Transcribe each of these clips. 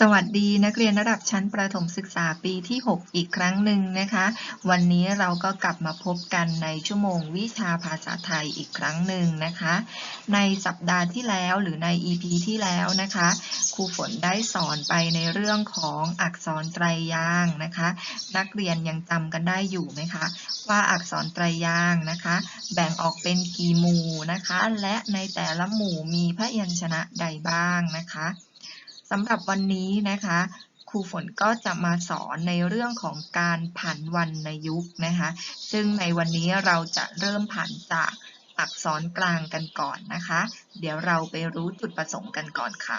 สวัสดีนักเรียนระดับชั้นประถมศึกษาปีที่ 6 อีกครั้งหนึ่งนะคะ วันนี้เราก็กลับมาพบกันในชั่วโมงวิชาภาษาไทยอีกครั้งหนึ่งนะคะ ในสัปดาห์ที่แล้วหรือใน EP ที่แล้วนะคะครูฝนได้สอนไปในเรื่องของอักษรไตรยางค์นะคะ นักเรียนยังจำกันได้อยู่ไหมคะ ว่าอักษรไตรยางค์นะคะ แบ่งออกเป็นกี่หมู่นะคะ และในแต่ละหมู่มีพยัญชนะใดบ้างนะคะ สำหรับวันนี้นะคะ ครูฝนก็จะมาสอนในเรื่องของการผันวรรณยุกต์นะคะ ซึ่งในวันนี้เราจะเริ่มผันจากอักษรกลางกันก่อนนะคะ เดี๋ยวเราไปรู้จุดประสงค์กันก่อนค่ะ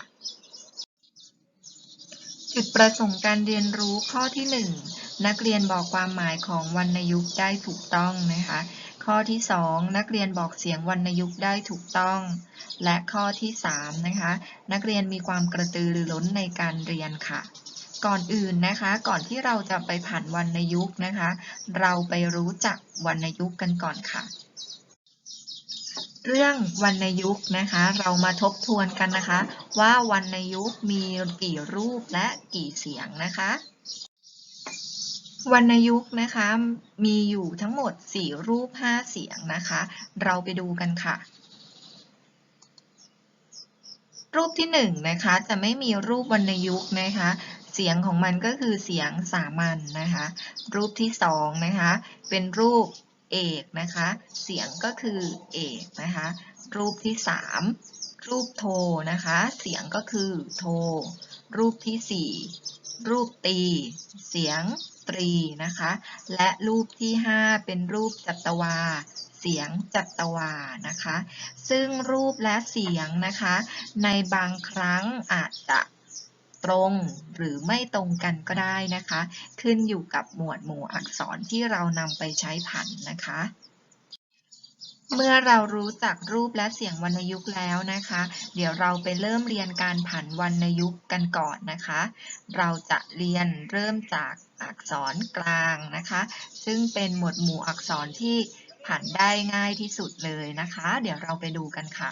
จุดประสงค์การเรียนรู้ข้อที่ 1 นักเรียนบอกความหมายของวรรณยุกต์ได้ถูกต้องนะคะ ข้อที่ 2 นักเรียนบอกเสียงวรรณยุกต์ได้ถูกต้อง และข้อที่3นะคะ นักเรียนมีความกระตือรือร้นในการเรียนค่ะ ก่อนอื่นนะคะ ก่อนที่เราจะไปผ่านวรรณยุกต์นะคะ เราไปรู้จักวรรณยุกต์กันก่อนค่ะ เรื่องวรรณยุกต์นะคะ เรามาทบทวนกันนะคะ ว่าวรรณยุกต์มีกี่รูปและกี่เสียงนะคะ วรรณยุกต์นะคะมีอยู่ทั้งหมด 4 รูป 5 เสียงนะคะ เราไปดูกันค่ะ รูปที่1นะคะจะไม่มีรูปวรรณยุกต์นะคะ เสียงของมันก็คือเสียงสามัญนนะคะ รูปที่2นะคะเป็นรูปเอกนะคะ เสียงก็คือเอกนะคะ รูปที่ 3 รูปโทนะคะ เสียงก็คือโท รูปที่ 4 รูปตี เสียงตรีนะคะ และรูปที่ 5 เป็นรูปจัตวา เสียงจัตวานะคะ ซึ่งรูปและเสียงนะคะ ในบางครั้งอาจจะตรงหรือไม่ตรงกันก็ได้นะคะ ขึ้นอยู่กับหมวดหมู่อักษรที่เรานำไปใช้ผันนะคะ เมื่อเรารู้จักรูปและเสียงวรรณยุกต์แล้วนะคะ เดี๋ยวเราไปเริ่มเรียนการผันวรรณยุกต์กันก่อนนะคะ เราจะเรียนเริ่มจากอักษรกลางนะคะ ซึ่งเป็นหมวดหมู่อักษรที่ผันได้ง่ายที่สุดเลยนะคะ เดี๋ยวเราไปดูกันค่ะ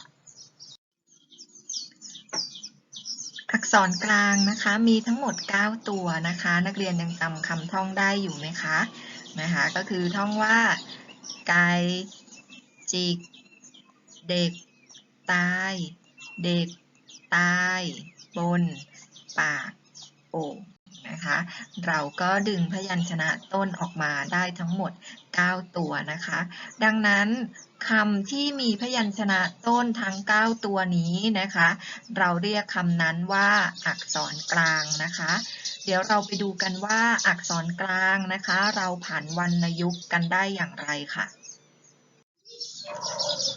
อักษรกลางนะคะ มีทั้งหมด 9 ตัวนะคะ นักเรียนยังจำคำท่องได้อยู่ไหมคะนะคะ ก็คือท่องว่าไก่ จิก เด็ก ตาย เด็ก ตาย บน ปาก โอ่งนะคะ เราก็ดึงพยัญชนะต้นออกมาได้ทั้งหมด 9 ตัวนะคะ ดังนั้นคำที่มีพยัญชนะต้นทั้ง 9 ตัวนี้นะคะ เราเรียกคำนั้นว่าอักษรกลางนะคะ เดี๋ยวเราไปดูกันว่าอักษรกลางนะคะ เราผันวรรณยุกต์กันได้อย่างไรค่ะ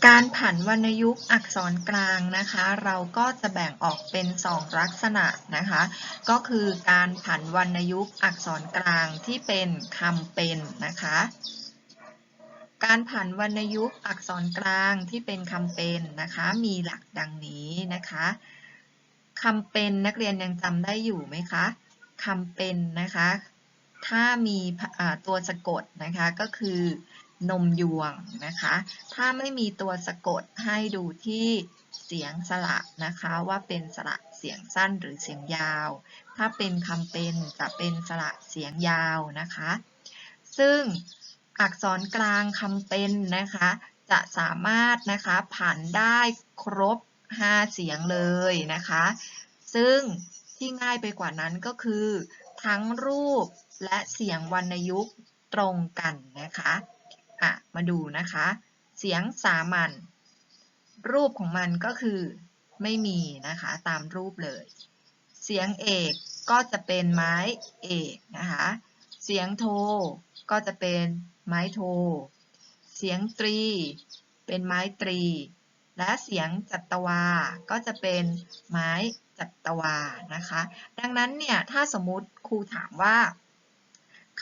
การผันวรรณยุกต์อักษรกลางนะคะ เราก็จะแบ่งออกเป็น 2 ลักษณะนะคะ ก็คือการผันวรรณยุกต์อักษรกลางที่เป็นคำเป็นนะคะ การผันวรรณยุกต์อักษรกลางที่เป็นคำเป็นนะคะ มีหลักดังนี้นะคะคำเป็นนักเรียนยังจำได้อยู่ไหมคะคำเป็นนะคะ ถ้ามีตัวสะกดนะคะก็คือ นมยวงนะคะ ถ้าไม่มีตัวสะกดให้ดูที่เสียงสระนะคะว่าเป็นสระเสียงสั้นหรือเสียงยาว ถ้าเป็นคำเป็นจะเป็นสระเสียงยาวนะคะ ซึ่งอักษรกลางคำเป็นนะคะ จะสามารถนะคะผันได้ครบ 5 เสียงเลยนะคะ ซึ่งที่ง่ายไปกว่านั้นก็คือ ทั้งรูปและเสียงวรรณยุกต์ตรงกันนะคะ อะมาดูนะคะ เสียงสามัญรูปของมันก็คือไม่มีนะคะตามรูปเลย เสียงเอกก็จะเป็นไม้เอกนะคะ เสียงโทก็จะเป็นไม้โท เสียงตรี เป็นไม้ตรี และเสียงจัตวา ก็จะเป็นไม้จัตวานะคะ ดังนั้นเนี่ยถ้าสมมติครูถามว่า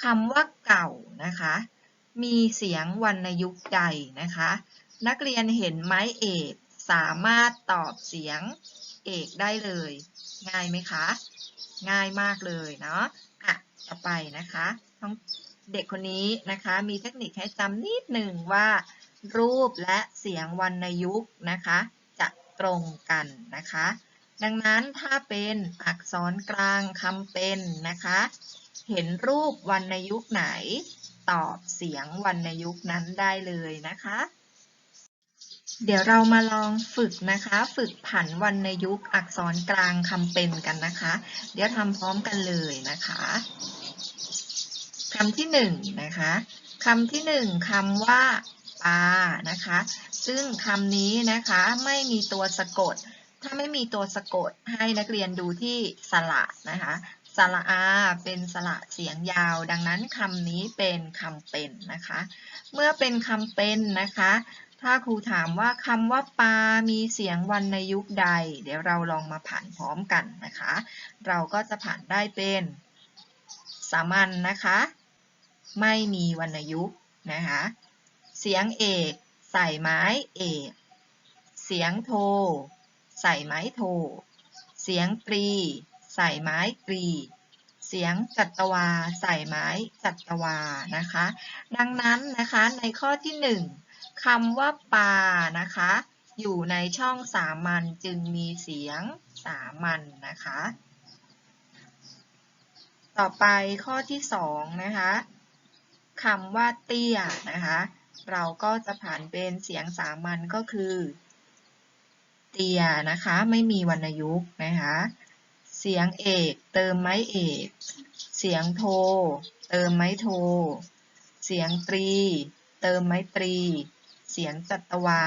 คำว่าเก่านะคะ มีเสียงวรรณยุกต์ใดนะคะ นักเรียนเห็นไม้เอกสามารถตอบเสียงเอกได้เลย ง่ายไหมคะ ง่ายมากเลยเนาะอะต่อไปนะคะต้องเด็กคนนี้นะคะมีเทคนิคให้จำนิดหนึ่งว่า รูปและเสียงวรรณยุกต์นะคะ จะตรงกันนะคะ ดังนั้นถ้าเป็นอักษรกลางคำเป็นนะคะ เห็นรูปวรรณยุกต์ไหน ตอบเสียงวรรณยุกต์นั้นได้เลยนะคะ เดี๋ยวเรามาลองฝึกนะคะ ฝึกผันวรรณยุกต์อักษรกลางคำเป็นกันนะคะ เดี๋ยวทำพร้อมกันเลยนะคะคำที่หนึ่งนะคะคำที่หนึ่งคำว่าปลานะคะ ซึ่งคำนี้นะคะไม่มีตัวสะกด ถ้าไม่มีตัวสะกดให้นักเรียนดูที่สระนะคะ สระอา เป็นสระเสียงยาว ดังนั้นคำนี้เป็นคำเป็นนะคะ เมื่อเป็นคำเป็นนะคะ ถ้าครูถามว่าคำว่าปลา มีเสียงวรรณยุกต์ใด เดี๋ยวเราลองมาผ่านพร้อมกันนะคะ เราก็จะผ่านได้เป็นสามัญนะคะ ไม่มีวรรณยุกต์นะคะ เสียงเอกใส่ไม้เอก เสียงโท ใส่ไม้โท เสียงตรี ใส่ไม้ตรีเสียงจัตวา ใส่ไม้จัตวานะคะ ดังนั้นนะคะในข้อที่หนึ่งคำว่าปานะคะ อยู่ในช่องสามัญจึงมีเสียงสามัญนะคะ ต่อไปข้อที่สองนะคะคำว่าเตี้ยนะคะ เราก็จะผ่านเป็นเสียงสามัญก็คือ เตียนะคะ ไม่มีวรรณยุกต์นะคะ เสียงเอกเติมไม้เอก เสียงโท เติมไม้โท เสียงตรี เติมไม้ตรี เสียงจัตวา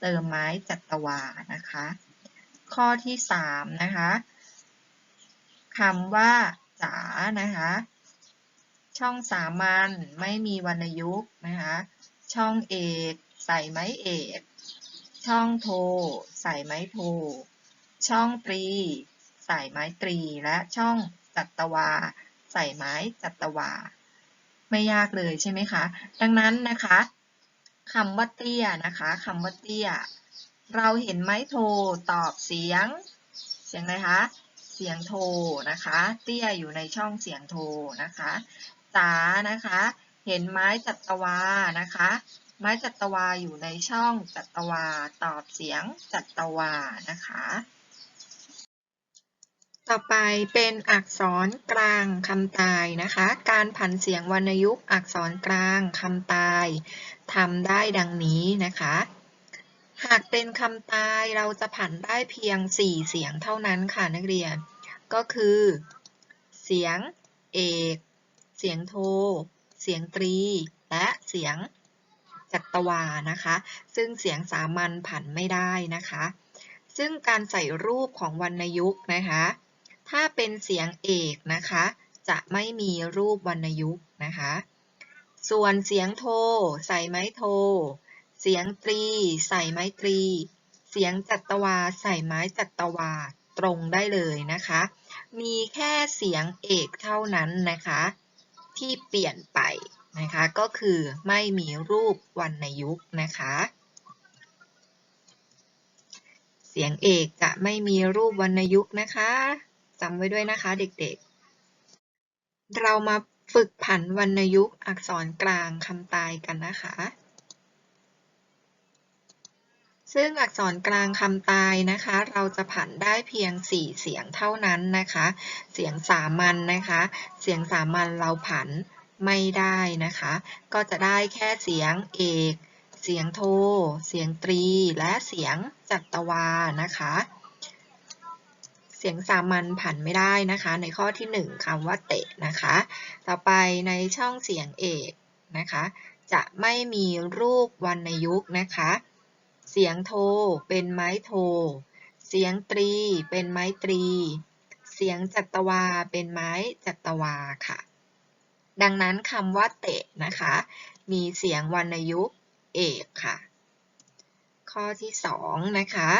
เติมไม้จัตวานะคะ ข้อที่สามนะคะคำว่าจ๋านะคะ ช่องสามัญไม่มีวรรณยุกต์นะคะ ช่องเอกใส่ไม้เอก ช่องโท ใส่ไม้โท ช่องตรี ใส่ไม้ตรี และช่องจัตวาใส่ไม้จัตวา ไม่ยากเลยใช่ไหมคะ ดังนั้นนะคะคำว่าเตี้ยนะคะคำว่าเตี้ย เราเห็นไม้โทตอบเสียง เสียงอะไรคะเสียงโทนะคะ เตี้ยอยู่ในช่องเสียงโทนะคะจ๋านะคะ เห็นไม้จัตวานะคะ ไม้จัตวาอยู่ในช่องจัตวาตอบเสียงจัตวานะคะ ต่อไปเป็นอักษรกลางคำตายนะคะ การผันเสียงวรรณยุกต์อักษรกลางคำตายทำได้ดังนี้นะคะ หากเป็นคำตายเราจะผันได้เพียง 4 เสียงเท่านั้นค่ะนักเรียน ก็คือ เสียงเอก เสียงโท เสียงตรี และเสียงจัตวานะคะ ซึ่งเสียงสามัญผันไม่ได้นะคะ ซึ่งการใส่รูปของวรรณยุกต์นะคะ ถ้าเป็นเสียงเอกนะคะ จะไม่มีรูปวรรณยุกต์นะคะ ส่วนเสียงโท ใส่ไม้โท เสียงตรี ใส่ไม้ตรี เสียงจัตวา ใส่ไม้จัตวา ตรงได้เลยนะคะ มีแค่เสียงเอกเท่านั้นนะคะ ที่เปลี่ยนไปนะคะ ก็คือไม่มีรูปวรรณยุกต์นะคะเสียงเอกจะไม่มีรูปวรรณยุกต์นะคะ จำไว้ด้วยนะคะเด็กๆ เรามาฝึกผันวรรณยุกต์อักษรกลางคำตายกันนะคะ ซึ่งอักษรกลางคำตายนะคะ เราจะผันได้เพียง 4 เสียงเท่านั้นนะคะ เสียงสามัญนนะคะ เสียงสามัญเราผันไม่ได้นะคะ ก็จะได้แค่เสียงเอก เสียงโท เสียงตรี และเสียงจัตวานะคะ เสียงสามัญผันไม่ได้นะคะ ในข้อที่ 1คำว่าเตะนะคะ ต่อไปในช่องเสียงเอกนะคะ จะไม่มีรูปวรรณยุกต์นะคะ เสียงโทเป็นไม้โท เสียงตรีเป็นไม้ตรี เสียงจัตวาเป็นไม้จัตวาค่ะ ดังนั้นคำว่าเตะนะคะ มีเสียงวรรณยุกต์เอกค่ะ ข้อที่ 2 นะคะ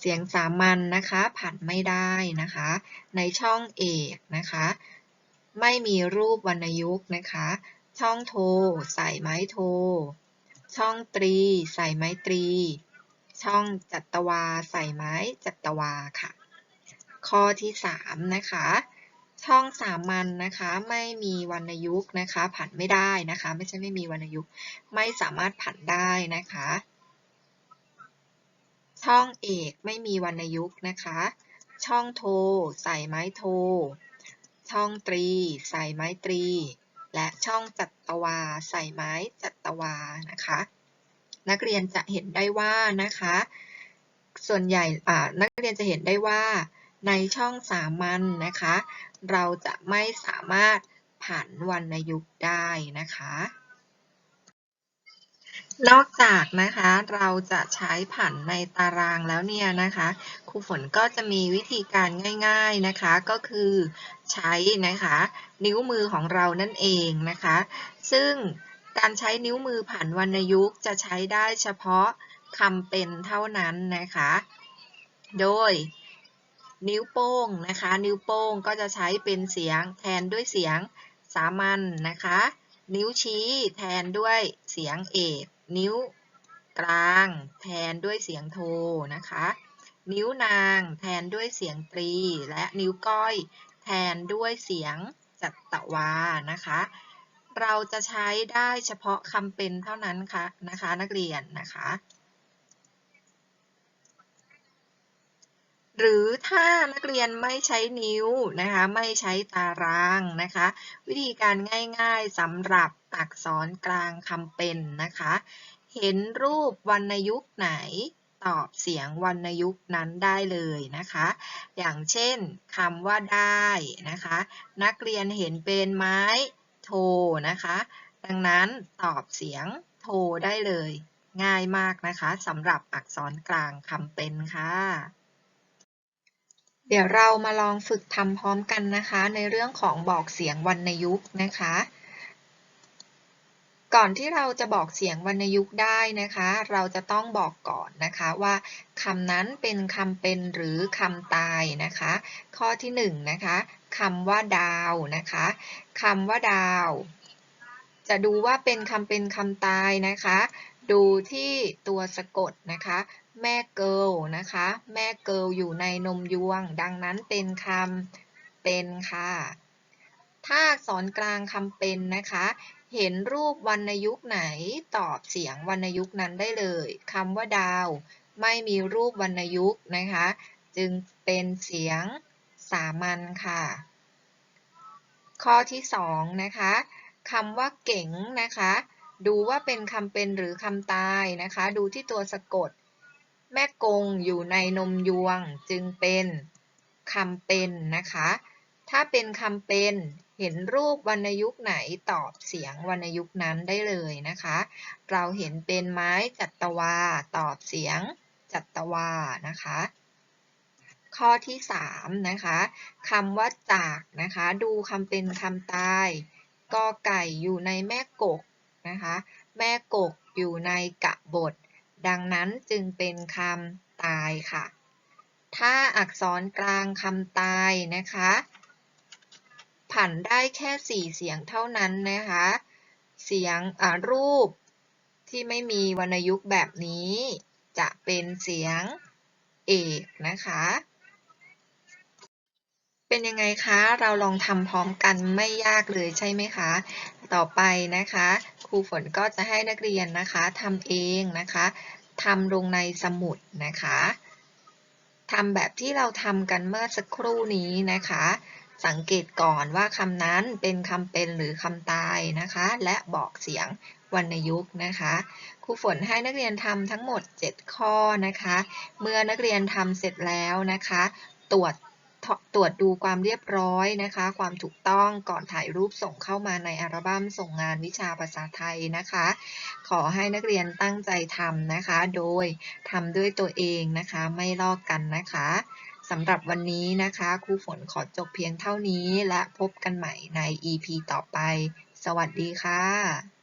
เสียงสามัญนนะคะผันไม่ได้นะคะ ในช่องเอกนะคะ ไม่มีรูปวรรณยุกต์นะคะ ช่องโท ใส่ไม้โท ช่องตรี ใส่ไม้ตรี ช่องจัตวา ใส่ไม้จัตวาค่ะ ข้อที่3นะคะช่องสามัญนนะคะไม่มีวรรณยุกต์นะคะ ผันไม่ได้นะคะ ไม่ใช่ไม่มีวรรณยุกต์ไม่สามารถผันได้นะคะ ช่องเอกไม่มีวรรณยุกต์นะคะ ช่องโท ใส่ไม้โท ช่องตรี ใส่ไม้ตรี และช่องจัตวา ใส่ไม้จัตวานะคะ นักเรียนจะเห็นได้ว่านะคะ ส่วนใหญ่นักเรียนจะเห็นได้ว่า ในช่องสามัญนนะคะ เราจะไม่สามารถผันวรรณยุกต์ได้นะคะ นอกจากนะคะเราจะใช้ผันในตารางแล้วเนี่ยนะคะครูฝนก็จะมีวิธีการง่าย ๆนะคะก็คือใช้นะคะนิ้วมือของเรานั่นเองนะคะ ซึ่งการใช้นิ้วมือผันวรรณยุกต์จะใช้ได้เฉพาะคำเป็นเท่านั้นนะคะ โดยนิ้วโป้งนะคะ นิ้วโป้งก็จะใช้เป็นเสียงแทนด้วยเสียงสามัญนนะคะ นิ้วชี้แทนด้วยเสียงเอก นิ้วกลางแทนด้วยเสียงโทนะคะ นิ้วนางแทนด้วยเสียงตรี และนิ้วก้อยแทนด้วยเสียงจัตวานะคะ เราจะใช้ได้เฉพาะคำเป็นเท่านั้นค่ะนะคะนักเรียนนะคะ หรือถ้านักเรียนไม่ใช้นิ้วนะคะ ไม่ใช้ตารางนะคะ วิธีการง่ายๆสำหรับ อักษรกลางคำเป็นนะคะ เห็นรูปวรรณยุกต์ไหนตอบเสียงวรรณยุกต์นั้นได้เลยนะคะ อย่างเช่นคำว่าได้นะคะ นักเรียนเห็นเป็นไม้โทนะคะ ดังนั้นตอบเสียงโทได้เลย ง่ายมากนะคะสำหรับอักษรกลางคำเป็นค่ะ เดี๋ยวเรามาลองฝึกทำพร้อมกันนะคะ ในเรื่องของบอกเสียงวรรณยุกต์นะคะ ก่อนที่เราจะบอกเสียงวรรณยุกต์ได้นะคะ เราจะต้องบอกก่อนนะคะว่าคำนั้นเป็นคำเป็นหรือคำตายนะคะ ข้อที่1นนะคะคำว่าดาวนะคะคำว่าดาว จะดูว่าเป็นคำเป็นคำตายนะคะ ดูที่ตัวสะกดนะคะแม่เกิลนะคะ แม่เกิลอยู่ในนมยวง ดังนั้นเป็นคำเป็นค่ะ ถ้าสอนกลางคำเป็นนะคะ เห็นรูปวรรณยุกต์ไหนตอบเสียงวรรณยุกต์นั้นได้เลยคำว่าดาว ไม่มีรูปวรรณยุกต์นะคะ จึงเป็นเสียงสามัญค่ะ ข้อที่สองนะคะคำว่าเก๋งนะคะ ดูว่าเป็นคำเป็นหรือคำตายนะคะ ดูที่ตัวสะกด แม่กงอยู่ในนมยวงจึงเป็นคำเป็นนะคะ ถ้าเป็นคำเป็นเห็นรูปวรรณยุกต์ไหนตอบเสียงวรรณยุกต์นั้นได้เลยนะคะ เราเห็นเป็นไม้จัตวา ตอบเสียงจัตวานะคะ ข้อที่3นะคะคำว่าจากนะคะ ดูคำเป็นคำตายกอไก่อยู่ในแม่กกนะคะ แม่กกอยู่ในกะบท ดังนั้นจึงเป็นคำตายค่ะ ถ้าอักษรกลางคำตายนะคะ ผันได้แค่สี่เสียงเท่านั้นนะคะ เสียงรูปที่ไม่มีวรรณยุกต์แบบนี้ จะเป็นเสียงเอกนะคะ เป็นยังไงคะ เราลองทำพร้อมกันไม่ยากเลยใช่ไหมคะ ต่อไปนะคะ ครูฝนก็จะให้นักเรียนนะคะทำเองนะคะทำลงในสมุดนะคะทำแบบที่เราทำกันเมื่อสักครู่นี้นะคะ สังเกตก่อนว่าคำนั้นเป็นคำเป็นหรือคำตายนะคะ และบอกเสียงวรรณยุกต์นะคะครูฝนให้นักเรียนทำทั้งหมด 7 ข้อนะคะ เมื่อนักเรียนทำเสร็จแล้วนะคะ ตรวจตรวจดูความเรียบร้อยนะคะ ความถูกต้องก่อนถ่ายรูปส่งเข้ามาในอัลบั้มส่งงานวิชาภาษาไทยนะคะ ขอให้นักเรียนตั้งใจทำนะคะ โดยทำด้วยตัวเองนะคะ ไม่ลอกกันนะคะ สำหรับวันนี้นะคะครูฝนขอจบเพียงเท่านี้และพบกันใหม่ใน EP ต่อไป สวัสดีค่ะ